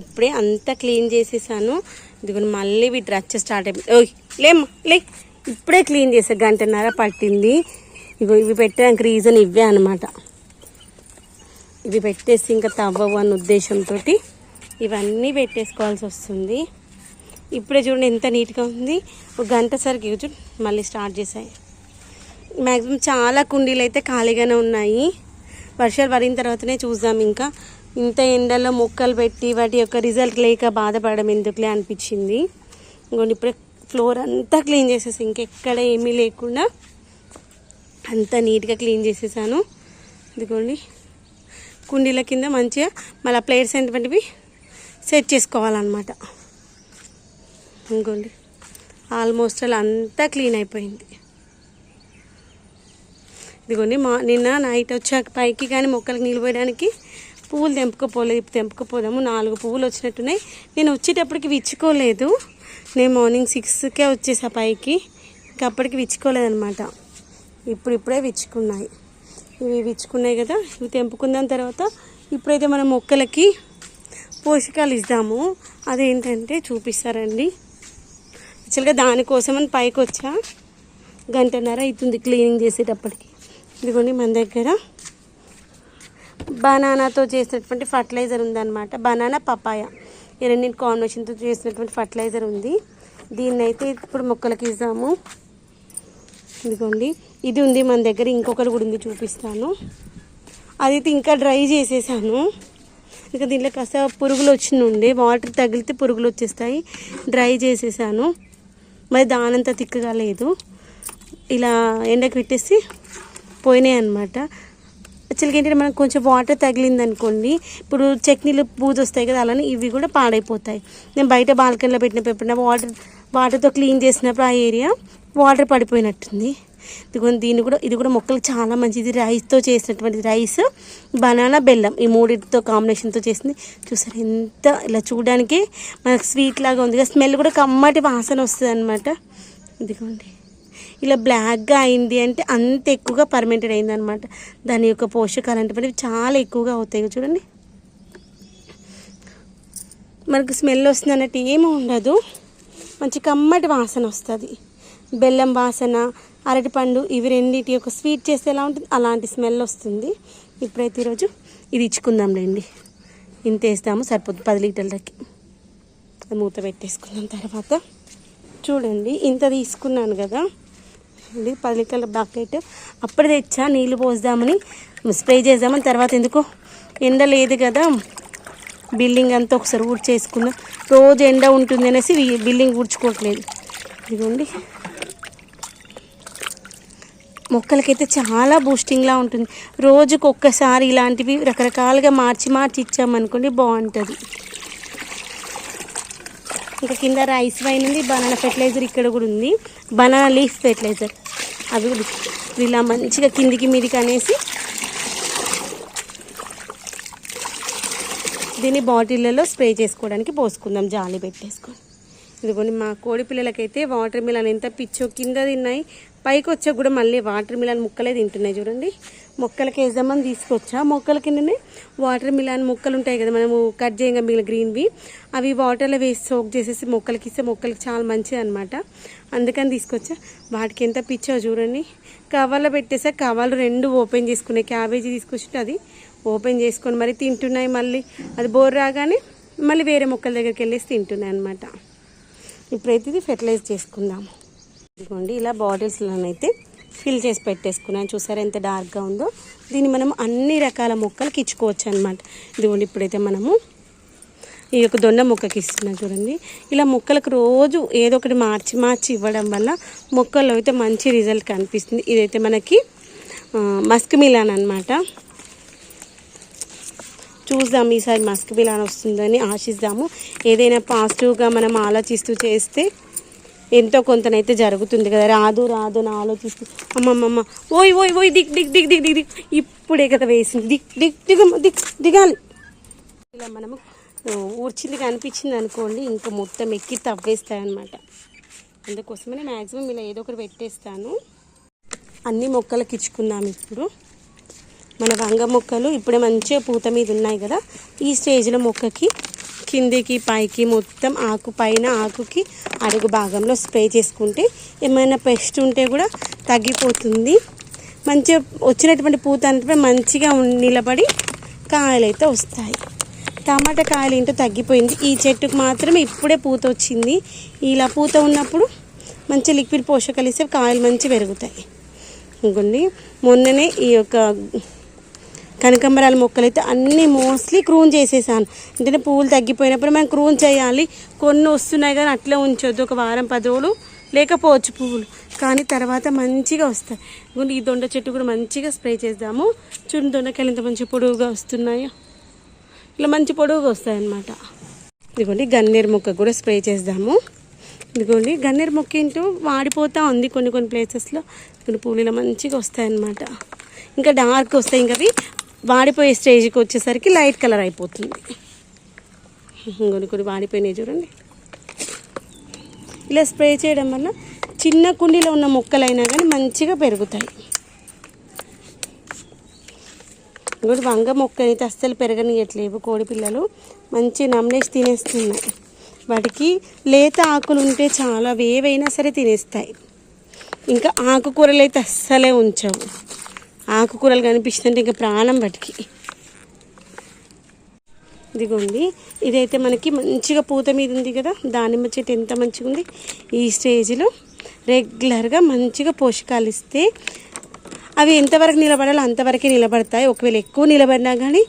ఇప్పుడే అంతా క్లీన్ చేసేసాను. ఇదిగో మళ్ళీ వీటి రచ్చ స్టార్ట్ అయిపోయింది ఓయ్ లేమ్మా లే ఇప్పుడే క్లీన్ చేసా గంటన్నర పట్టింది. ఇగో ఇవి పెట్టడానికి రీజన్ ఇవే అనమాట ఇవి పెట్టేసి ఇంకా తవ్వవు అన్న ఉద్దేశంతో ఇవన్నీ పెట్టేసుకోవాల్సి వస్తుంది. ఇప్పుడే చూడండి ఎంత నీట్గా ఉంది. ఒక గంట సరికి చూడండి చూడు మళ్ళీ స్టార్ట్ చేసాయి. మ్యాక్సిమం చాలా కుండీలు అయితే ఖాళీగానే ఉన్నాయి. వర్షాలు పడిన తర్వాతనే చూద్దాం ఇంకా. ఇంత ఎండలో మొక్కలు పెట్టి వాటి యొక్క రిజల్ట్ లేక బాధపడడం ఎందుకులే అనిపించింది. ఇంకోండి ఇప్పుడే ఫ్లోర్ అంతా క్లీన్ చేసేసి ఇంకెక్కడ ఏమీ లేకుండా అంతా నీట్గా క్లీన్ చేసేసాను. ఇదిగోండి కుండీల కింద మంచిగా మళ్ళీ ప్లేట్స్ ఏంటంటివి సెట్ చేసుకోవాలన్నమాట. ఇంకోండి ఆల్మోస్ట్ అలా అంతా క్లీన్ అయిపోయింది. ఇదిగోండి మా నిన్న నైట్ వచ్చాక పైకి కానీ మొక్కలకు నీళ్ళు పోయడానికి పువ్వులు తెంపుకపోలేదు ఇప్పుడు తెంపుకపోదాము. నాలుగు పువ్వులు వచ్చినట్టున్నాయి. నేను వచ్చేటప్పటికి విచ్చుకోలేదు. నేను మార్నింగ్ సిక్స్కే వచ్చేసా పైకి. ఇంకా అప్పటికి విచ్చుకోలేదనమాట ఇప్పుడు ఇప్పుడే విచ్చుకున్నాయి. ఇవి విచ్చుకున్నాయి కదా. ఇవి తెంపుకున్న తర్వాత ఇప్పుడైతే మనం మొక్కలకి పోషకాలు ఇద్దాము. అదేంటంటే చూపిస్తారండి. యాక్చువల్గా దానికోసమని పైకి వచ్చా గంటన్నర అవుతుంది క్లీనింగ్ చేసేటప్పటికి. ఇదిగోండి మన దగ్గర బనానాతో చేసినటువంటి ఫర్టిలైజర్ ఉందన్నమాట. బనానా పపాయ ఈ రెండింటి కాంబినేషన్తో చేసినటువంటి ఫర్టిలైజర్ ఉంది. దీన్ని అయితే ఇప్పుడు మొక్కలకి ఇద్దాము. ఇదిగోండి. ఇది ఉంది మన దగ్గర ఇంకొకటి కూడా ఉంది చూపిస్తాను. అదైతే ఇంకా డ్రై చేసేసాను. ఇంకా దీంట్లో కాస్త పురుగులు వచ్చినుండే వాటర్ తగిలితే పురుగులు వచ్చేస్తాయి. డ్రై చేసేసాను. మరి దానంత తిక్కగా లేదు. ఇలా ఎండకు పెట్టేసి పోయినాయి అనమాట యాక్చువల్గా ఏంటంటే మనకు కొంచెం వాటర్ తగిలింది అనుకోండి ఇప్పుడు చట్నీలు పూజ వస్తాయి కదా అలానే ఇవి కూడా పాడైపోతాయి. నేను బయట బాల్కనీలో పెట్టినప్పుడు ఎప్పుడైనా వాటర్ వాటర్తో క్లీన్ చేసినప్పుడు ఆ ఏరియా వాటర్ పడిపోయినట్టుంది. ఇదిగో దీన్ని కూడా ఇది కూడా మొక్కలు చాలా మంచిది. రైస్తో చేసినటువంటి రైస్ బనానా బెల్లం ఈ మూడింటితో కాంబినేషన్తో చేసింది. చూసారు ఎంత ఇలా చూడడానికి మనకు స్వీట్ లాగా ఉంది. స్మెల్ కూడా కమ్మటి వాసన వస్తుంది అనమాట ఇదిగోండి. ఇలా బ్లాక్గా అయింది అంటే అంత ఎక్కువగా పర్మెంటెడ్ అయింది అనమాట దాని యొక్క పోషకాలు అంటే చాలా ఎక్కువగా అవుతాయి చూడండి. మనకు స్మెల్ వస్తుంది అన్నట్టు ఏమీ ఉండదు. మంచి కమ్మటి వాసన వస్తుంది. బెల్లం వాసన అరటిపండు ఇవి రెండింటి యొక్క స్వీట్ చేస్తే ఎలా ఉంటుంది అలాంటి స్మెల్ వస్తుంది. ఇప్పుడైతే ఈరోజు ఇది ఇచ్చుకుందాంలేండి ఇంత వేస్తాము సరిపోతుంది పది లీటర్లకి. అది మూత పెట్టేసుకున్నాం తర్వాత చూడండి ఇంత తీసుకున్నాను కదా. ఇది పది లీటర్ల బకెట్ అప్పుడు తెచ్చా నీళ్ళు పోద్దామని స్ప్రే చేద్దామని. తర్వాత ఎందుకో? ఎండ లేదు కదా. బిల్డింగ్ అంతా ఒకసారి ఊడ్ చేసుకుందాం. రోజు ఎండ ఉంటుంది అనేసి బిల్డింగ్ ఊడ్చుకోవట్లేదు. ఇదిగోండి. మొక్కలకైతే చాలా బూస్టింగ్లా ఉంటుంది. రోజుకు ఒక్కసారి ఇలాంటివి రకరకాలుగా మార్చి మార్చి ఇచ్చామనుకోండి బాగుంటుంది. ఇంకా కింద రైస్ వైన్ ఉంది బనానా ఫెర్టిలైజర్ ఇక్కడ కూడా ఉంది. Banana leaf fertilizer. అవి కూడా ఇలా మంచిగా కిందికి మీదికి అనేసి దీన్ని బాటిళ్ళలో స్ప్రే చేసుకోవడానికి పోసుకుందాం జాలి పెట్టేసుకొని. ఇదిగోని మా కోడి పిల్లలకైతే వాటర్ మిలన్ ఎంత పిచ్చో కింద తిన్నాయి. పైకి వచ్చా కూడా మళ్ళీ వాటర్ మిలన్ ముక్కలే తింటున్నాయి చూడండి. మొక్కలకి వేద్దామని తీసుకొచ్చా? మొక్కల కిందనే వాటర్ మిలాన్ మొక్కలు ఉంటాయి కదా మనము కట్ చేయంగా మిగిలిన గ్రీన్వి అవి వాటర్లో వేసి సోక్ చేసేసి మొక్కలకి ఇస్తే మొక్కలకి చాలా మంచిది అనమాట అందుకని తీసుకొచ్చా. వాటికి ఎంత పిచ్చో చూడండి. కవర్లో పెట్టేసా కవర్లు రెండు ఓపెన్ చేసుకున్నాయి. క్యాబేజీ తీసుకొచ్చి అది ఓపెన్ చేసుకొని మరి తింటున్నాయి మళ్ళీ. అది బోర్ రాగానే మళ్ళీ వేరే మొక్కల దగ్గరికి వెళ్ళేసి తింటున్నాయి అనమాట ఇప్పుడైతే ఇది ఫెర్టిలైజ్ చేసుకుందాము. ఇదిగోండి ఇలా బాటిల్స్లోనైతే ఫిల్ చేసి పెట్టేసుకున్నాను. చూసారా ఎంత డార్క్గా ఉందో? దీన్ని మనం అన్ని రకాల మొక్కలకి ఇచ్చుకోవచ్చు అనమాట ఇదిగోండి ఇప్పుడైతే మనము ఈ యొక్క దొండ మొక్కకి ఇస్తున్నాం చూడండి. ఇలా మొక్కలకు రోజు ఏదో ఒకటి మార్చి మార్చి ఇవ్వడం వల్ల మొక్కల్లో అయితే మంచి రిజల్ట్ కనిపిస్తుంది. ఇదైతే మనకి మస్క్ మిలాన్ అనమాట చూద్దాం ఈసారి మస్క్ మిలాన్ వస్తుందని ఆశిద్దాము. ఏదైనా పాజిటివ్గా మనం ఆలోచిస్తూ చేస్తే ఎంతో కొంతనైతే జరుగుతుంది కదా. రాదు రాదు అని ఆలోచిస్తూ అమ్మమ్మమ్మ ఓయ్ ఓయ్ ఓయ్ దిక్ దిక్ దిక్ దిక్ దిక్ దిక్ ఇప్పుడే కదా వేసింది. దిక్ దిక్ దిగమ్మ దిక్ దిగాలి. ఇలా మనము ఊర్చిందిగా ఊర్చింది కనిపించింది అనుకోండి ఇంకా మొత్తం ఎక్కి తవ్వేస్తాయన్నమాట. అందుకోసమనే మ్యాక్సిమం ఇలా ఏదో ఒకటి పెట్టేస్తాను. అన్ని మొక్కలకి ఇచ్చుకుందాం ఇప్పుడు. మన వంగ మొక్కలు ఇప్పుడే మంచిగా పూత మీద ఉన్నాయి కదా. ఈ స్టేజ్లో మొక్కకి కిందికి పైకి మొత్తం ఆకు పైన ఆకుకి అడుగు భాగంలో స్ప్రే చేసుకుంటే ఏమైనా పెస్ట్ ఉంటే కూడా తగ్గిపోతుంది. మంచిగా వచ్చినటువంటి పూత అంటే మంచిగా నిలబడి కాయలైతే వస్తాయి. టమాటా కాయలు ఏంటో తగ్గిపోయింది. ఈ చెట్టుకు మాత్రమే ఇప్పుడే పూత వచ్చింది. ఇలా పూత ఉన్నప్పుడు మంచి లిక్విడ్ పోషకాలు ఇస్తే కాయలు మంచి పెరుగుతాయి. ఇంకోండి మొన్ననే ఈ యొక్క కనకంబరాల మొక్కలు అయితే అన్నీ మోస్ట్లీ క్రూన్ చేసేసాను. ఎందుకంటే పువ్వులు తగ్గిపోయినప్పుడు మనం క్రూన్ చేయాలి. కొన్ని వస్తున్నాయి కానీ అట్లే ఉంచొద్దు. ఒక వారం పది రోజులు లేకపోవచ్చు పువ్వులు. కానీ తర్వాత మంచిగా వస్తాయి. ఈ దొండ చెట్టు కూడా మంచిగా స్ప్రే చేద్దాము. చూడండి దొండకాయలు ఎంత మంచి పొడవుగా వస్తున్నాయో. ఇలా మంచి పొడవుగా వస్తాయన్నమాట. ఇదిగోండి గన్నేరు మొక్క కూడా స్ప్రే చేద్దాము. ఇదిగోండి గన్నేరు మొక్క ఏంటో వాడిపోతూ ఉంది కొన్ని కొన్ని ప్లేసెస్లో ఇక్కడ పూలు ఇలా మంచిగా వస్తాయన్నమాట. ఇంకా డార్క్ వస్తాయి. ఇంకా అవి వాడిపోయే స్టేజ్కి వచ్చేసరికి లైట్ కలర్ అయిపోతుంది. కొన్ని కొన్ని వాడిపోయినాయి చూడండి. ఇలా స్ప్రే చేయడం వల్ల చిన్న కుండీలో ఉన్న మొక్కలైనా కానీ మంచిగా పెరుగుతాయి. ఇంకోటి వంగ మొక్క అయితే అస్సలు పెరగనియట్లేవు. కోడి పిల్లలు మంచి నమ్మలేసి తినేస్తున్నాయి. వాటికి లేత ఆకులు ఉంటే చాలా వేవైనా సరే తినేస్తాయి. ఇంకా ఆకుకూరలు అయితే అస్సలే ఉంచవు. ఆకుకూరలు కనిపిస్తుంటే ఇంకా ప్రాణం వాటికి ఇదిగోండి ఇదైతే మనకి మంచిగా పూత మీద ఉంది కదా దానిమ్మ చెట్టు ఎంత మంచిగా ఉంది. ఈ స్టేజ్లో రెగ్యులర్గా మంచిగా పోషకాలు ఇస్తే అవి ఎంతవరకు నిలబడాలో అంతవరకే నిలబడతాయి. ఒకవేళ ఎక్కువ నిలబడినా కానీ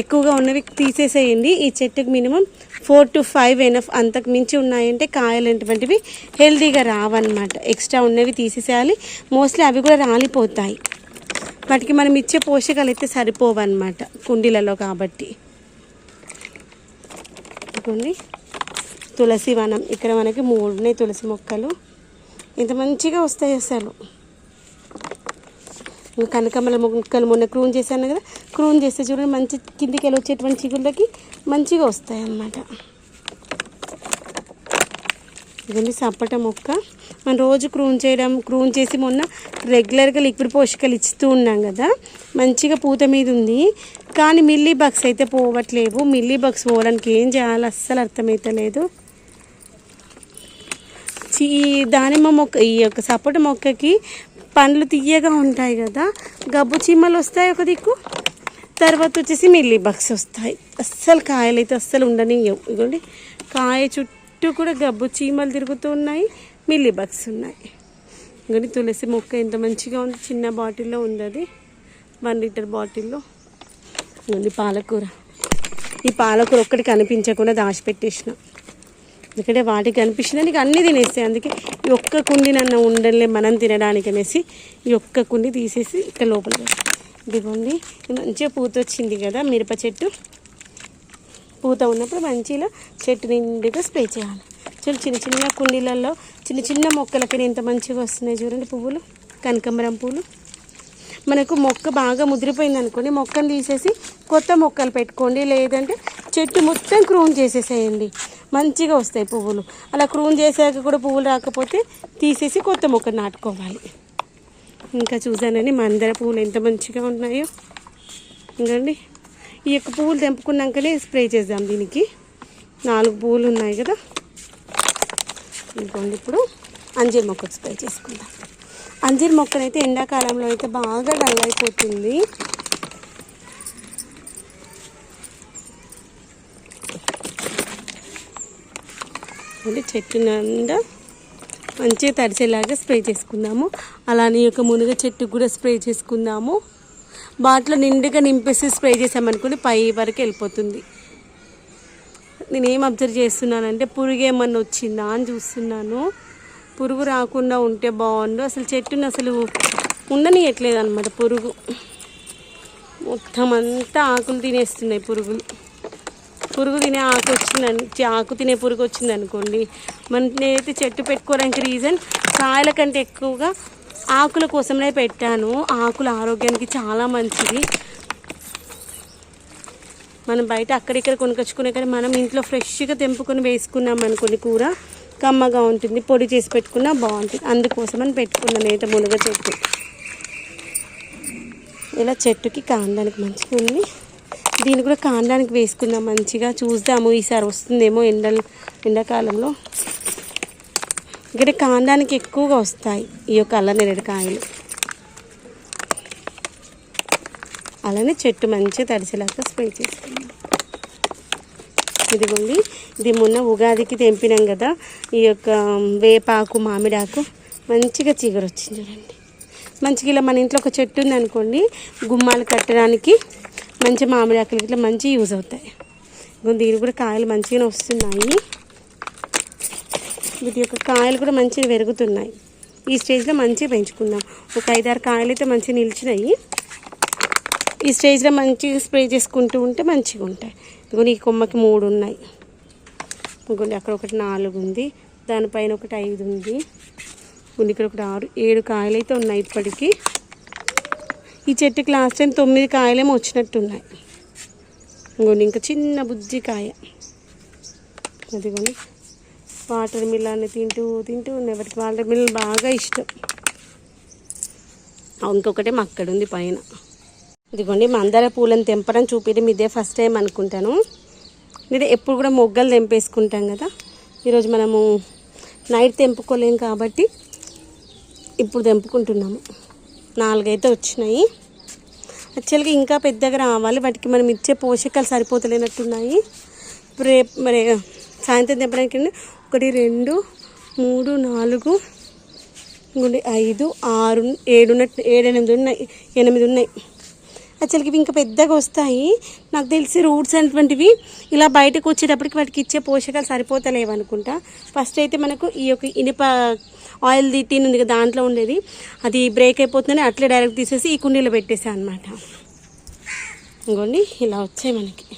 ఎక్కువగా ఉన్నవి తీసేసేయండి. ఈ చెట్టుకు minimum four to five enough అంతకు మించి ఉన్నాయంటే కాయలు అటువంటివి హెల్తీగా రావన్నమాట. ఎక్స్ట్రా ఉన్నవి తీసేసేయాలి. మోస్ట్లీ అవి కూడా రాలిపోతాయి. వాటికి మనం ఇచ్చే పోషకాలు అయితే సరిపోవన్నమాట కుండీలలో కాబట్టి. ఇదిగోండి. తులసి వనం. ఇక్కడ మనకి మూడు ఉన్నాయి తులసి మొక్కలు. ఇంత మంచిగా వస్తాయి అసలు. కనకమల మొక్కలు మొన్న క్రూన్ చేశాను కదా క్రూన్ చేస్తే చూడండి మంచి కిందికి వెళ్ళి వచ్చేటువంటి చిగుళ్ళకి మంచిగా వస్తాయి అన్నమాట ఇదండి సప్పట మొక్క. మనం రోజు క్రూన్ చేయడం క్రూన్ చేసి మొన్న రెగ్యులర్గా లిక్విడ్ పోషకాలు ఇస్తూ ఉన్నాం కదా. మంచిగా పూత మీద ఉంది. కానీ మిల్లీ బగ్స్ అయితే పోవట్లేవు. మిల్లీ బగ్స్ పోవడానికి ఏం చేయాలో అస్సలు అర్థమవుతలేదు ఈ దానిమ్మ మొక్క ఈ యొక్క సపోట మొక్కకి పండ్లు తీయగా ఉంటాయి కదా. గబ్బు చీమలు వస్తాయి ఒక దిక్కు. తర్వాత వచ్చేసి మిల్లీ బగ్స్ వస్తాయి. అస్సలు కాయలు అయితే అస్సలు ఉండనివ్వవు ఇదిగోండి కాయ చుట్టూ చుట్టూ కూడా గబ్బు చీమలు తిరుగుతూ ఉన్నాయి మిల్లీ బగ్స్ ఉన్నాయి. కానీ తులసి మొక్క ఎంత మంచిగా ఉంది చిన్న బాటిల్లో ఉంది అది వన్ లీటర్ బాటిల్లో. ఉంది పాలకూర. ఈ పాలకూర ఒక్కటి కనిపించకుండా దాచిపెట్టేసిన. ఎందుకంటే వాటికి కనిపించింది నీకు అన్నీ తినేస్తాయి అందుకే ఈ ఒక్క కుండి నన్ను ఉండలే మనం తినడానికి అనేసి ఈ ఒక్క కుండి తీసేసి ఇక్కడ లోపల ఇదిగోండి మంచిగా పూత వచ్చింది కదా మిరప చెట్టు. పూత ఉన్నప్పుడు మంచిగా చెట్టు నిండుగా స్ప్రే చేయాలి. చూడండి చిన్న చిన్న కుండీలలో చిన్న చిన్న మొక్కలకి ఎంత మంచిగా వస్తున్నాయి చూడండి పువ్వులు కనకంబరం పూలు. మనకు మొక్క బాగా ముదిరిపోయింది అనుకోండి మొక్కను తీసేసి కొత్త మొక్కలు పెట్టుకోండి. లేదంటే చెట్టు మొత్తం క్రూన్ చేసేసేయండి. మంచిగా వస్తాయి పువ్వులు. అలా క్రూన్ చేసాక కూడా పువ్వులు రాకపోతే తీసేసి కొత్త మొక్క నాటుకోవాలి. ఇంకా చూసానని మందర పువ్వులు ఎంత మంచిగా ఉన్నాయో. ఇంకండి. ఈ యొక్క పువ్వులు తెంపుకున్నాకనే స్ప్రే చేద్దాం దీనికి. నాలుగు పువ్వులు ఉన్నాయి కదా. ఇంకోండి ఇప్పుడు అంజీర్ మొక్కకు స్ప్రే చేసుకుందాం. అంజీర్ మొక్కనైతే ఎండాకాలంలో అయితే బాగా డల్ అయిపోతుంది. అంటే చెట్టు నిండా మంచిగా తడిసేలాగా స్ప్రే చేసుకుందాము. అలానే యొక్క మునగ చెట్టుకు కూడా స్ప్రే చేసుకుందాము. బాటిలో నిండుగా నింపేసి స్ప్రే చేసామనుకోండి పై వరకు వెళ్ళిపోతుంది. నేను ఏం అబ్జర్వ్ చేస్తున్నానంటే పురుగు ఏమన్నా వచ్చిందా అని చూస్తున్నాను. పురుగు రాకుండా ఉంటే బాగుండు. అసలు చెట్టుని అసలు ఉండనియట్లేదు అనమాట పురుగు. మొత్తం అంతా ఆకులు తినేస్తున్నాయి పురుగులు. పురుగు తినే ఆకు వచ్చిందని ఆకు తినే పురుగు వచ్చింది అనుకోండి మన నేనైతే చెట్టు పెట్టుకోవడానికి రీజన్ కాయల కంటే ఎక్కువగా ఆకుల కోసమే పెట్టాను. ఆకులు ఆరోగ్యానికి చాలా మంచిది. మనం బయట అక్కడిక్కడ కొనుకొచ్చుకునే కానీ మనం ఇంట్లో ఫ్రెష్గా తెంపుకొని వేసుకున్నాం అనుకోని కూర కమ్మగా ఉంటుంది. పొడి చేసి పెట్టుకున్నా బాగుంటుంది. అందుకోసమని పెట్టుకున్నాను నేత మునగ చెట్టు. ఇలా చెట్టుకి కాండానికి మంచిగా ఉంది. దీన్ని కూడా కాండానికి వేసుకుందాం మంచిగా. చూద్దాము ఈసారి వస్తుందేమో ఎండలు ఎండాకాలంలో. ఇక్కడ కాండానికి ఎక్కువగా వస్తాయి ఈ యొక్క అల్లనేరేడు కాయలు. అలానే చెట్టు మంచిగా తడిసేలాగా స్ప్రే చేసుకుందాం. ఇదిగోండి ఇది మొన్న ఉగాదికి తెంపినాం కదా ఈ యొక్క వేపాకు మామిడాకు మంచిగా చిగురు వచ్చింది చూడండి. మంచిగా ఇలా మన ఇంట్లో ఒక చెట్టు ఉంది అనుకోండి గుమ్మాలు కట్టడానికి మంచి మామిడాకులు ఇట్లా మంచి యూజ్ అవుతాయి. దీనికి కూడా కాయలు మంచిగానే వస్తున్నాయి. వీటి యొక్క కాయలు కూడా మంచిగా పెరుగుతున్నాయి. ఈ స్టేజ్లో మంచిగా పెంచుకుందాం. ఒక ఐదారు కాయలు అయితే మంచిగా నిలిచినాయి. ఈ స్టేజ్లో మంచిగా స్ప్రే చేసుకుంటూ ఉంటే మంచిగా ఉంటాయి. ఇదిగోని ఈ కొమ్మకి మూడు ఉన్నాయి. ఇంకోండి అక్కడ ఒకటి నాలుగు ఉంది. దానిపైన ఒకటి ఐదు ఉంది. ఇంకోండి ఇక్కడ ఒకటి ఆరు ఏడు కాయలు అయితే ఉన్నాయి ఇప్పటికీ. ఈ చెట్టుకి లాస్ట్ టైం తొమ్మిది కాయలేమో వచ్చినట్టున్నాయి. ఇంకోండి ఇంకా చిన్న బుజ్జి కాయ. అదిగోండి వాటర్ మిల్లాన్ని తింటూ తింటూ ఉన్నాయి వాటికి వాటర్ మిల్లన్ బాగా ఇష్టం. ఇంకొకటి మా అక్కడ ఉంది పైన. ఇదిగోండి మందార పూలను తెంపడం చూపించడం ఇదే ఫస్ట్ టైం అనుకుంటాను. ఇదే ఎప్పుడు కూడా మొగ్గలు తెంపేసుకుంటాం కదా. ఈరోజు మనము నైట్ తెంపుకోలేం కాబట్టి ఇప్పుడు తెంపుకుంటున్నాము. నాలుగైతే వచ్చినాయి. యాక్చువల్గా ఇంకా పెద్దగా రావాలి. వాటికి మనం ఇచ్చే పోషకాలు సరిపోతలేనట్టున్నాయి. ఇప్పుడు రేపు మరి సాయంత్రం తెంపడానికి ఒకటి రెండు మూడు నాలుగు ఇంకోటి ఐదు ఆరు ఏడు ఉన్నట్టు ఏడు ఎనిమిది ఉన్నాయి ఎనిమిది ఉన్నాయి. యాక్చువల్గా ఇవి ఇంకా పెద్దగా వస్తాయి. నాకు తెలిసి రూట్స్ అనేటువంటివి ఇలా బయటకు వచ్చేటప్పటికి వాటికి ఇచ్చే పోషకాలు సరిపోతలేవు అనుకుంటా. ఫస్ట్ అయితే మనకు ఈ యొక్క ఇనుప ఆయిల్ టీన్ ఉంది కదా దాంట్లో ఉండేది. అది బ్రేక్ అయిపోతుందని అట్లే డైరెక్ట్ తీసేసి ఈ కుండీలో పెట్టేసా అనమాట ఇంకోండి ఇలా వచ్చాయి మనకి.